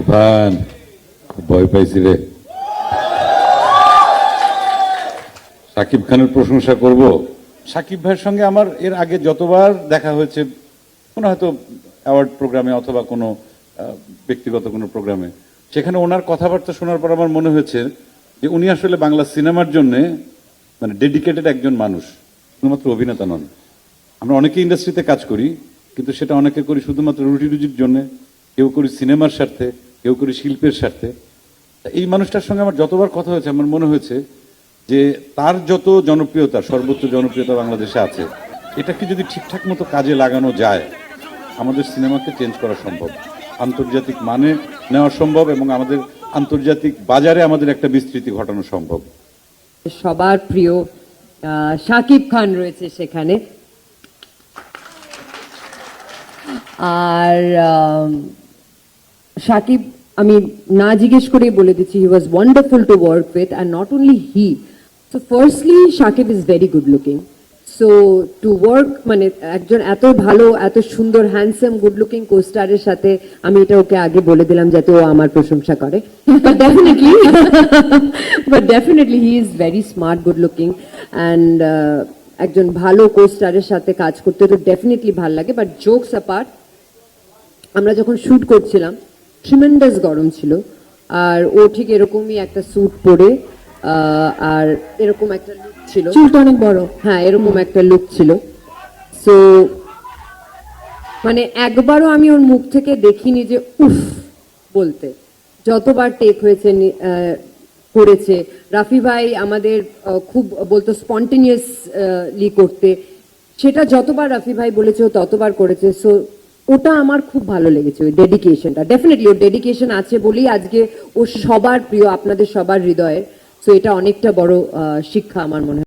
তুফান খুব ভয় পাইছি রে। সাকিব খানের প্রশংসা করব। সাকিব ভাইয়ের সঙ্গে আমার এর আগে যতবার দেখা হয়েছে, কোনো হয়তো অ্যাওয়ার্ড প্রোগ্রামে অথবা কোনো ব্যক্তিগত কোনো প্রোগ্রামে, সেখানে ওনার কথাবার্তা শোনার পর আমার মনে হয়েছে যে উনি আসলে বাংলা সিনেমার জন্য মানে ডেডিকেটেড একজন মানুষ, শুধুমাত্র অভিনেতা নন। আমরা অনেকে ইন্ডাস্ট্রিতে কাজ করি, কিন্তু সেটা অনেকে করি শুধুমাত্র রুটি রুজির জন্য, কেউ করি সিনেমার স্বার্থে। কেউ করি শিল্পের স্বার্থে। এই মানুষটার সঙ্গে আমার যতবার কথা হয়েছে, আমার মনে হয়েছে যে তার যত জনপ্রিয়তা, সর্বোচ্চ জনপ্রিয়তা বাংলাদেশে আছে, এটাকে যদি ঠিকঠাক মতো কাজে লাগানো যায়, আমাদের সিনেমাকে চেঞ্জ করা সম্ভব। আন্তর্জাতিক মানে নেওয়া সম্ভব এবং আমাদের আন্তর্জাতিক বাজারে আমাদের একটা বিস্তৃতি ঘটানো সম্ভব। সবার প্রিয় শাকিব খান রয়েছে সেখানে। আর শাকিব আমি না জিজ্ঞেস করেই বলে দিচ্ছি he was wonderful to work with and not only he so firstly Shakib is very good looking so to work মানে একজন এত ভালো, এত সুন্দর হ্যান্ডসাম গুড লুকিং কোস্টারের সাথে আমি এটা ওকে আগে বলে দিলাম যাতে ও আমার প্রশংসা করে। Definitely but definitely he is very smart good looking and একজন ভালো কোস্টারের সাথে কাজ করতে তো ডেফিনেটলি ভালো লাগে বাট জোকস অ্যাপার্ট আমরা যখন শুট করছিলাম ট্রিমেন্ডাস গরম ছিল। আর ও ঠিক এরকমই একটা স্যুট পরে আর এরকম একটা লুক ছিল। চুলটা অনেক বড়। হ্যাঁ এরকম একটা লুক ছিল। সো মানে একবারও আমি ওর মুখ থেকে দেখিনি যে উফ বলতে। যতবার টেক হয়েছে করেছে। রাফি ভাই আমাদের খুব বলতো স্পন্টেনিয়াসলি করতে। সেটা যতবার রাফি ভাই বলেছে ও ততবার করেছে। সো ওটা আমার খুব ভালো লেগেছে, ওই ডেডিকেশনটা ডেফিনেটলি ওর ডেডিকেশন আছে বলেই আজকে ও সবার প্রিয়, আপনাদের সবার হৃদয়ের। সো এটা অনেকটা বড় শিক্ষা আমার মনে হয়।